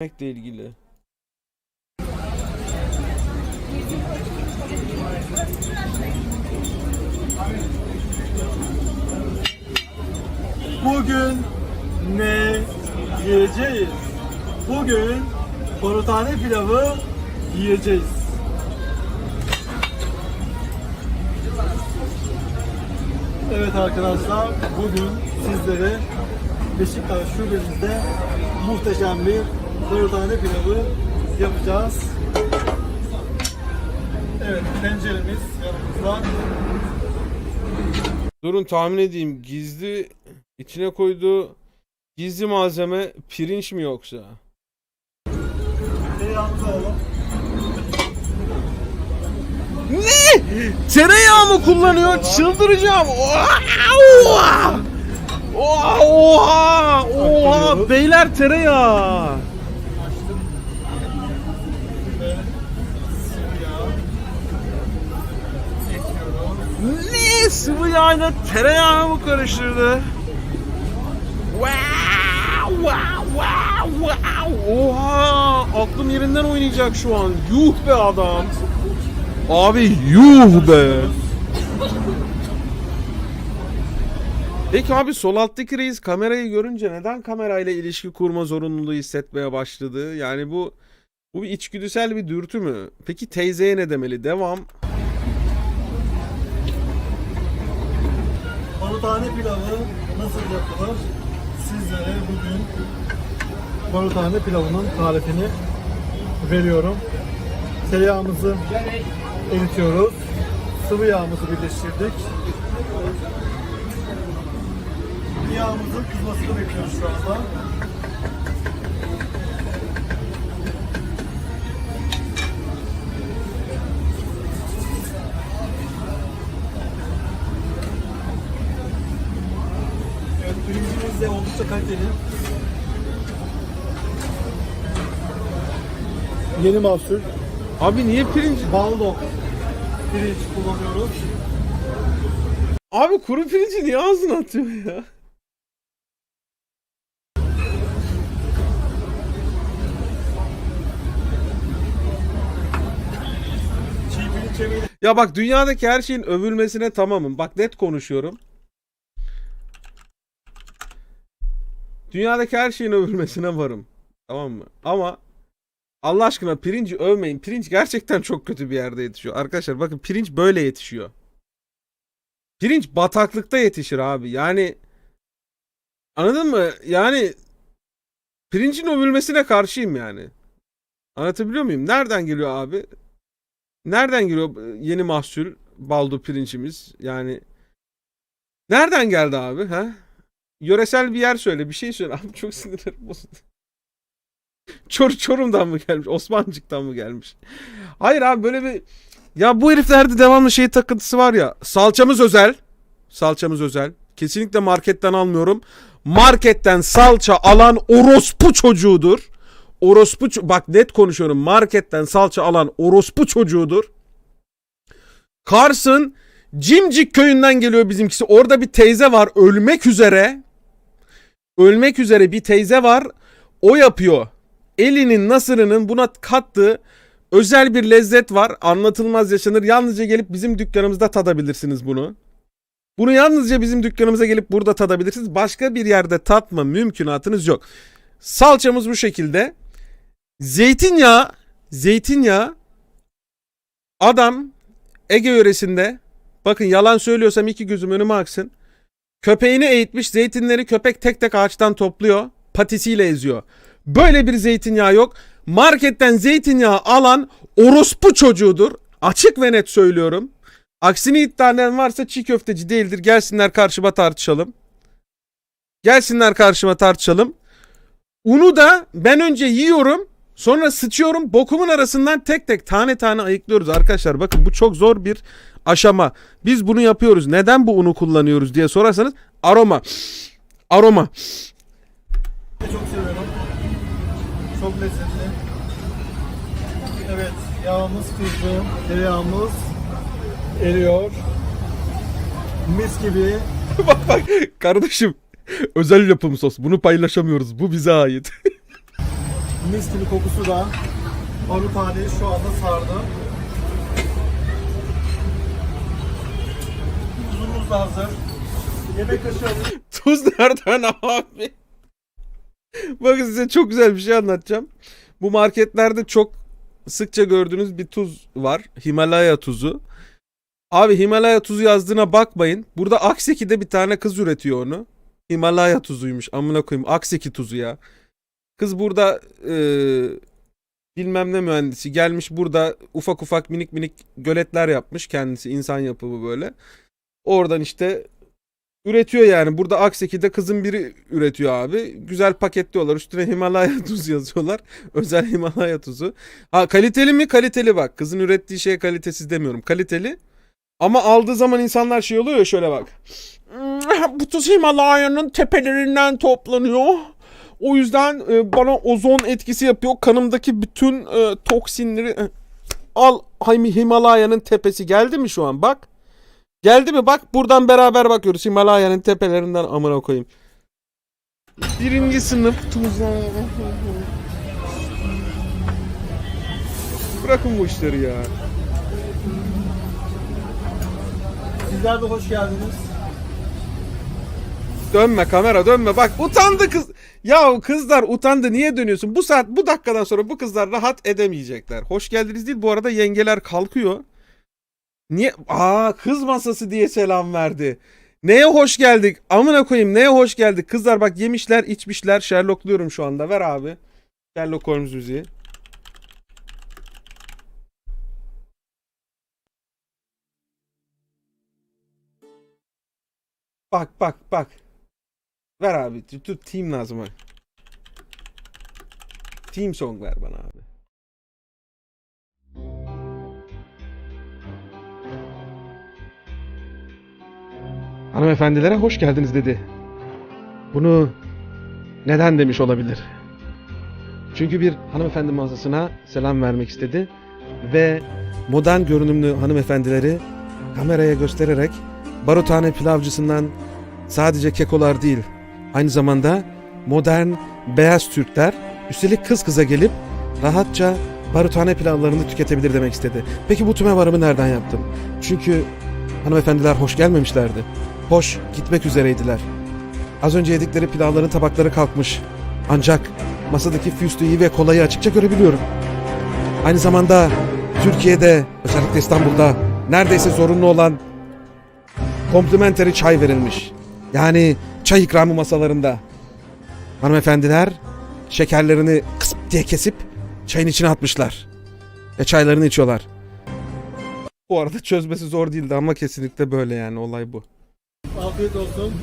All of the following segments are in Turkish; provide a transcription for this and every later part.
Yemekle ilgili. Bugün ne yiyeceğiz? Bugün barutane pilavı yiyeceğiz. Evet arkadaşlar bugün sizlere Beşiktaş şubemizde muhteşem bir barutane pilavı yapacağız. Evet tenceremiz yanımızda. Durun tahmin edeyim. Gizli içine koyduğu gizli malzeme pirinç mi yoksa? Tereyağımızı alalım. Ne? Tereyağı mı kullanıyor? Çıldıracağım. Oha! Oha! Oha! Oha! Beyler tereyağı. Ne? Sıvı yağla tereyağı mı karıştırdı? Wow! Wow! Wow! Wow! Oha! Aklım yerinden oynayacak şu an. Yuh be adam. Abi yuh be. Peki abi sol alttaki reis kamerayı görünce neden kamerayla ilişki kurma zorunluluğu hissetmeye başladı? Yani bu bu bir içgüdüsel bir dürtü mü? Peki teyzeye ne demeli? Devam. Barutane pilavı nasıl yapılır? Sizlere bugün barutane pilavının tarifini veriyorum. Tereyağımızı eritiyoruz. Sıvı yağımızı birleştirdik. Yağımızın kızmasını bekliyoruz şu anda. Oldukça kaliteli. Yeni mahsul. Abi niye pirinç? Baldo pirinç kullanıyoruz. Abi kuru pirinci niye ağzına atıyor ya? Ya bak dünyadaki her şeyin övülmesine tamamım. Bak net konuşuyorum. Dünyadaki her şeyin övülmesine varım. Tamam mı? Ama Allah aşkına pirinci övmeyin. Pirinç gerçekten çok kötü bir yerde yetişiyor. Arkadaşlar bakın pirinç böyle yetişiyor. Pirinç bataklıkta yetişir abi. Yani anladın mı? Yani pirincin övülmesine karşıyım yani. Anlatabiliyor muyum? Nereden geliyor abi? Nereden geliyor yeni mahsul baldo pirincimiz? Yani nereden geldi abi ha? Yöresel bir yer söyle, bir şey söyle. Abi çok sinirlerim bozuldu. Çor Çorum'dan mı gelmiş? Osmancık'tan mı gelmiş? Hayır abi böyle bir ya bu heriflerde devamlı şey takıntısı var ya. Salçamız özel. Salçamız özel. Kesinlikle marketten almıyorum. Marketten salça alan orospu çocuğudur. Orospu bak net konuşuyorum. Marketten salça alan orospu çocuğudur. Kars'ın Cimcik köyünden geliyor bizimkisi. Orada bir teyze var ölmek üzere. Ölmek üzere bir teyze var. O yapıyor. Elinin nasırının buna kattığı özel bir lezzet var. Anlatılmaz yaşanır. Yalnızca gelip bizim dükkanımızda tadabilirsiniz bunu. Bunu yalnızca bizim dükkanımıza gelip burada tadabilirsiniz. Başka bir yerde tatma mümkünatınız yok. Salçamız bu şekilde. Zeytinyağı, zeytinyağı adam Ege yöresinde bakın yalan söylüyorsam iki gözüm önüme aksın. Köpeğini eğitmiş zeytinleri köpek tek tek ağaçtan topluyor. Patisiyle eziyor. Böyle bir zeytinyağı yok. Marketten zeytinyağı alan orospu çocuğudur. Açık ve net söylüyorum. Aksini iddia eden varsa çiğ köfteci değildir. Gelsinler karşıma tartışalım. Gelsinler karşıma tartışalım. Unu da ben önce yiyorum. Sonra sıçıyorum. Bokumun arasından tek tek tane tane ayıklıyoruz arkadaşlar. Bakın bu çok zor bir aşama. Biz bunu yapıyoruz. Neden bu unu kullanıyoruz diye sorarsanız aroma. Aroma. çok seviyorum. Çok lezzetli. Evet, yağımız kızdı. Tereyağımız eriyor. Mis gibi. bak bak kardeşim. Özel yapım sos. Bunu paylaşamıyoruz. Bu bize ait. Mis gibi kokusu da barutaneyi şu anda sardı. Tuzumuz da hazır. Yemek kaşığı. Tuz nereden abi? Bakın size çok güzel bir şey anlatacağım. Bu marketlerde çok sıkça gördüğünüz bir tuz var. Himalaya tuzu. Abi Himalaya tuzu yazdığına bakmayın. Burada Akseki'de bir tane kız üretiyor onu. Himalaya tuzuymuş. Amına koyayım. Akseki tuzu ya. Kız burada e, bilmem ne mühendisi gelmiş burada ufak ufak minik minik göletler yapmış kendisi insan yapımı böyle. Oradan işte üretiyor yani. Burada Akseki'de kızın biri üretiyor abi. Güzel paketliyorlar. Üstüne Himalaya tuzu yazıyorlar. Özel Himalaya tuzu. Ha kaliteli mi? Kaliteli bak. Kızın ürettiği şey kalitesiz demiyorum. Kaliteli. Ama aldığı zaman insanlar şey oluyor ya şöyle bak. "Hmm, Bu tuz Himalaya'nın tepelerinden toplanıyor. O yüzden e, bana ozon etkisi yapıyor. Kanımdaki bütün e, toksinleri e, al Him- Himalaya'nın tepesi geldi mi şu an bak. Geldi mi bak buradan beraber bakıyoruz Himalaya'nın tepelerinden amına koyayım. Birinci sınıf tuzlar. Bırakın bu işleri ya. Sizler de hoş geldiniz. Dönme kamera dönme bak utandı kız. Ya kızlar utandı niye dönüyorsun? Bu saat bu dakikadan sonra bu kızlar rahat edemeyecekler. Hoş geldiniz değil bu arada yengeler kalkıyor. Niye? Aa kız masası diye selam verdi. Neye hoş geldik? Amına koyayım neye hoş geldik? Kızlar bak yemişler içmişler. Sherlockluyorum şu anda. Ver abi. Sherlock Holmes müziği. Bak bak bak. Ver abi. Dur team lazım abi. Team song ver bana abi. Hanımefendilere hoş geldiniz dedi. Bunu neden demiş olabilir? Çünkü bir hanımefendi mağazasına selam vermek istedi ve modern görünümlü hanımefendileri kameraya göstererek barutane pilavcısından sadece kekolar değil, aynı zamanda modern beyaz Türkler üstelik kız kıza gelip rahatça barutane pilavlarını tüketebilir demek istedi. Peki bu tüme varımı nereden yaptım? Çünkü hanımefendiler hoş gelmemişlerdi. Hoş gitmek üzereydiler. Az önce yedikleri pilavların tabakları kalkmış. Ancak masadaki füstüyü ve kolayı açıkça görebiliyorum. Aynı zamanda Türkiye'de özellikle İstanbul'da neredeyse zorunlu olan komplimenteri çay verilmiş. Yani çay ikramı masalarında. Hanımefendiler şekerlerini kıs diye kesip çayın içine atmışlar. Ve çaylarını içiyorlar. Bu arada çözmesi zor değildi ama kesinlikle böyle yani olay bu. Afiyet olsun.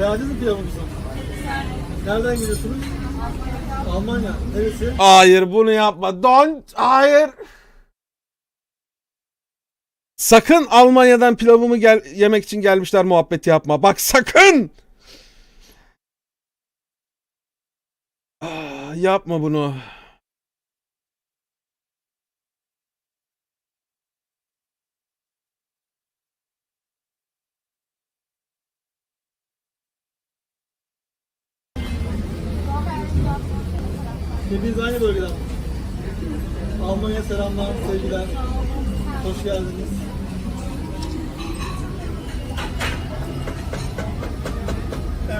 Beğendiniz mi pilavımızı? Nereden geliyorsunuz? Almanya. Neresi? Hayır bunu yapma. Don't. Hayır. Sakın Almanya'dan pilavımı gel yemek için gelmişler muhabbeti yapma. Bak sakın. Ah, yapma bunu. Hepiniz aynı bölgeden. Almanya selamlar, sevgiler. Hoş geldiniz.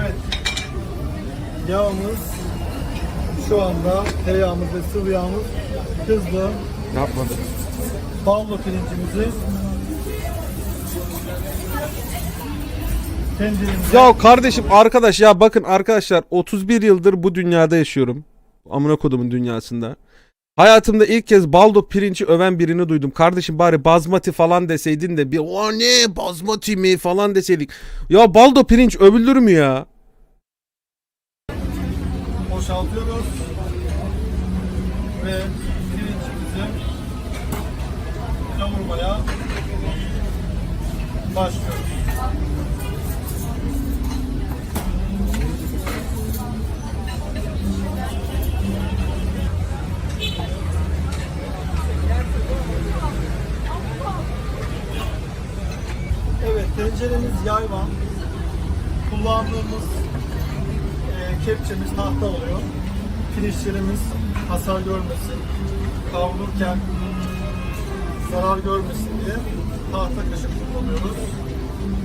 Evet. Yağımız şu anda tereyağımız ve sıvı yağımız kızdı. Yapmadı. Ballo pirincimizi tenceremize Ya kardeşim arkadaş ya bakın arkadaşlar 31 yıldır bu dünyada yaşıyorum. Amına kodumun dünyasında. Hayatımda ilk kez baldo pirinci öven birini duydum. Kardeşim bari bazmati falan deseydin de bir o ne bazmati mi falan deseydik. Ya baldo pirinç övülür mü ya? boşaltıyoruz ve pirincimizi kavurmaya başlıyoruz. Tenceremiz yayvan. Kullandığımız e, kepçemiz tahta oluyor. pirinçlerimiz hasar görmesin, kavrulurken zarar görmesin diye tahta kaşık kullanıyoruz.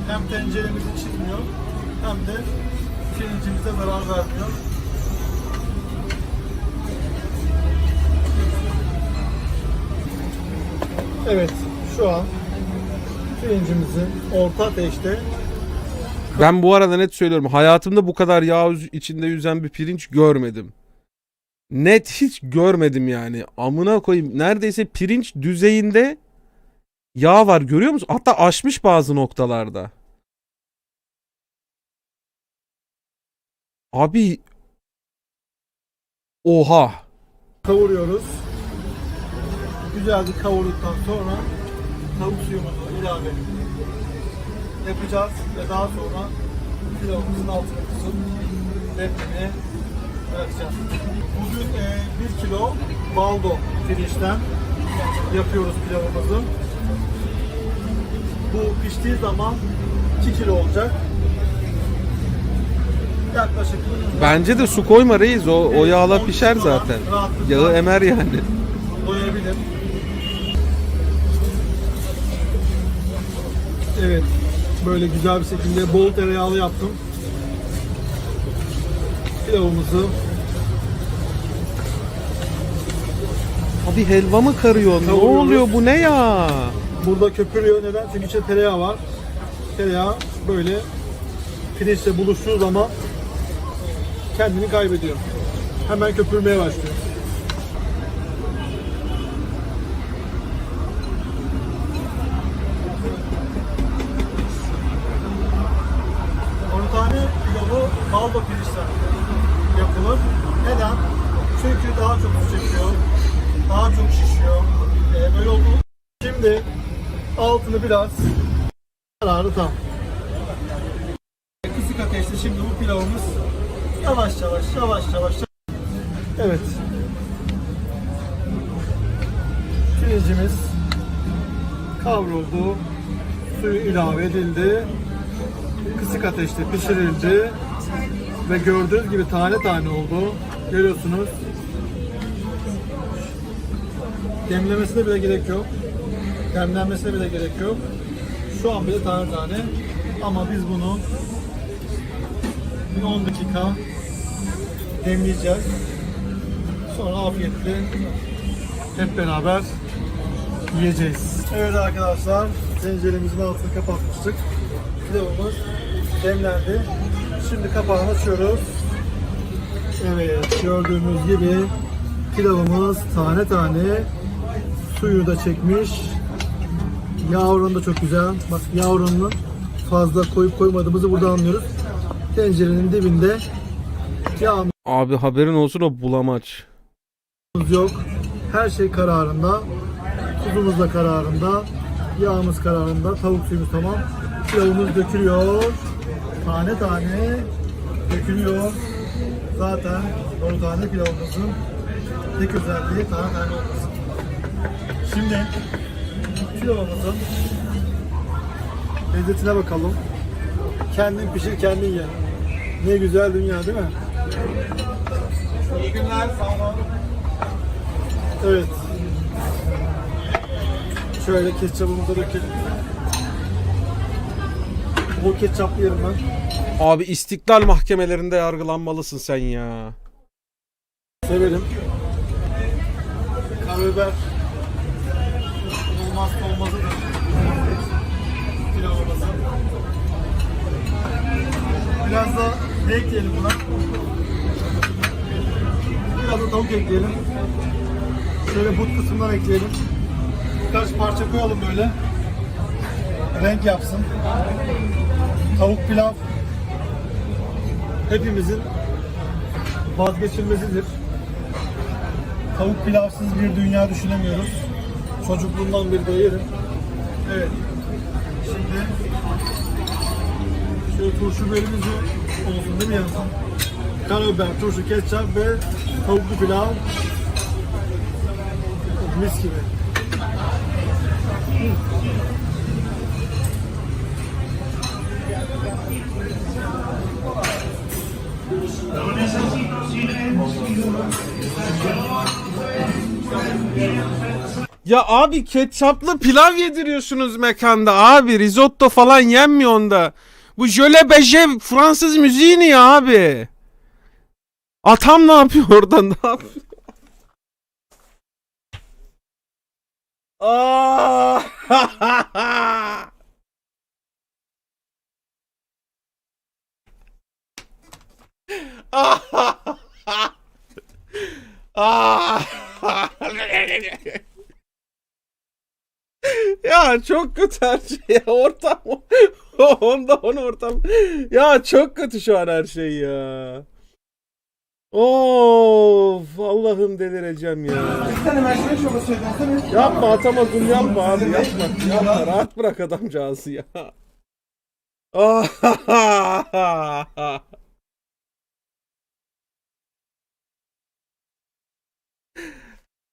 Hem tenceremizi çizmiyor hem de pirincimize zarar vermiyor. Evet, şu an pirincimizi orta ateşte Ben bu arada net söylüyorum. Hayatımda bu kadar yağ içinde yüzen bir pirinç görmedim. Net hiç görmedim yani. Amına koyayım. Neredeyse pirinç düzeyinde yağ var görüyor musun? Hatta aşmış bazı noktalarda. Abi Oha. kavuruyoruz. Güzelce kavurduktan sonra tavuk suyumuzu ilave yapacağız ve daha sonra pilavımızın altını kısıp demlemeye bırakacağız. Bugün 1 kilo baldo pirinçten yapıyoruz pilavımızı. Bu piştiği zaman 2 kilo olacak. Yaklaşık Bence de su koyma reis. O, o yağla pişer zaten. Yağı emer yani. doyabilir. Evet. Böyle güzel bir şekilde bol tereyağlı yaptım. Pilavımızı Abi helva mı karıyor? Ne Kavuruyoruz. oluyor bu ne ya? burada köpürüyor. Neden? Çünkü içinde tereyağı var. Tereyağı böyle pirinçle buluştuğu zaman kendini kaybediyor. Hemen köpürmeye başlıyor. On tane pilavı baldo pirinçten yapılır. Neden? Çünkü daha çok su çekiyor, daha çok şişiyor. Ee, böyle oldu. Şimdi biraz kararı tam. Kısık ateşte şimdi bu pilavımız yavaş yavaş yavaş yavaş Evet. Pirincimiz kavruldu. Suyu ilave edildi. Kısık ateşte pişirildi. Ve gördüğünüz gibi tane tane oldu. Görüyorsunuz. Demlemesine bile gerek yok. Demlenmesine bile gerek yok. Şu an bile tane tane. Ama biz bunu bir 10 dakika demleyeceğiz. Sonra afiyetle hep beraber yiyeceğiz. Evet arkadaşlar, tenceremizin altını kapatmıştık. Pilavımız demlendi. Şimdi kapağını açıyoruz. Evet, gördüğünüz gibi pilavımız tane tane suyu da çekmiş. Yağ oranı da çok güzel. Bak yağ oranını fazla koyup koymadığımızı burada anlıyoruz. Tencerenin dibinde yağımız Abi haberin olsun o bulamaç. yok. Her şey kararında. Tuzumuz da kararında. Yağımız kararında. Tavuk suyumuz tamam. Pilavımız dökülüyor. Tane tane dökülüyor. Zaten o tane pilavımızın tek özelliği tane tane olması. Şimdi pilavımızın lezzetine bakalım. Kendin pişir kendin ye. Ne güzel dünya değil mi? İyi günler, sağ olun. Evet. Şöyle ketçapımızı dökelim. Bol ketçaplı yerim ben. Abi istiklal mahkemelerinde yargılanmalısın sen ya. Severim. Karabiber olmazsa olmazıdır. Pilavımızın. Biraz da ne ekleyelim buna? Biraz da tavuk ekleyelim. Şöyle but kısmından ekleyelim. Birkaç parça koyalım böyle. Renk yapsın. Tavuk pilav hepimizin vazgeçilmezidir. Tavuk pilavsız bir dünya düşünemiyoruz. Çocukluğumdan beri de yerim. Evet. Şimdi şöyle turşu de olsun değil mi yanında? Karabiber, turşu, ketçap ve tavuklu pilav. Mis gibi. Ya abi ketçaplı pilav yediriyorsunuz mekanda abi. Risotto falan yenmiyor onda. Bu jöle beje Fransız müziği ne ya abi? Atam ne yapıyor orada ne yapıyor? Aa! ya çok kötü her şey ya ortam onda on ortam ya çok kötü şu an her şey ya Of Allah'ım delireceğim ya. Bir tane mercimek. Yapma atamadım yapma abi yapma. Yapma rahat bırak adamcağızı ya. Ah!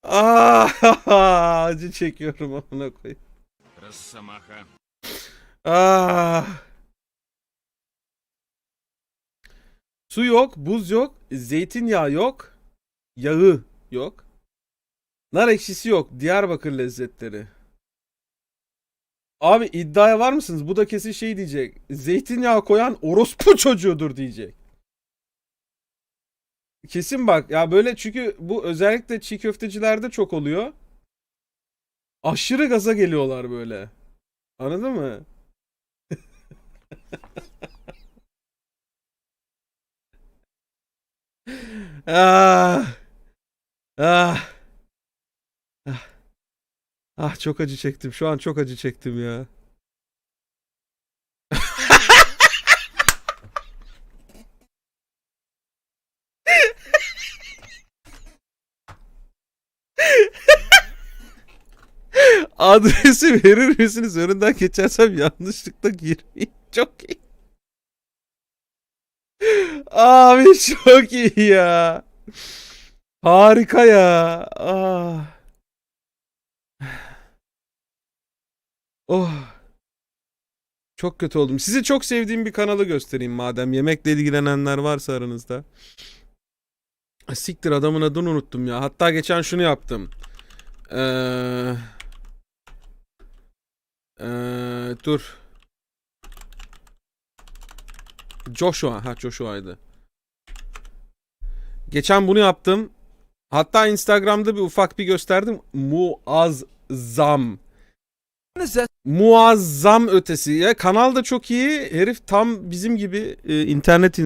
Ah, acı çekiyorum amına koyayım. Росомаха. Ah. Su yok, buz yok, zeytinyağı yok, yağı yok. Nar ekşisi yok. Diyarbakır lezzetleri. Abi iddiaya var mısınız? Bu da kesin şey diyecek. Zeytinyağı koyan orospu çocuğudur diyecek. Kesin bak ya böyle çünkü bu özellikle çiğ köftecilerde çok oluyor. Aşırı gaza geliyorlar böyle. Anladın mı? ah. Ah. Ah. Ah çok acı çektim. Şu an çok acı çektim ya. Adresi verir misiniz? Önünden geçersem yanlışlıkla girmeyin. Çok iyi. Abi çok iyi ya. Harika ya. Ah. Oh. Çok kötü oldum. Sizi çok sevdiğim bir kanalı göstereyim madem. Yemekle ilgilenenler varsa aranızda. Siktir adamın adını unuttum ya. Hatta geçen şunu yaptım. Eee... Eee dur. Joshua. Ha Joshua'ydı. Geçen bunu yaptım. Hatta Instagram'da bir ufak bir gösterdim. Muazzam. Muazzam ötesi. Ya kanal da çok iyi. Herif tam bizim gibi e, internet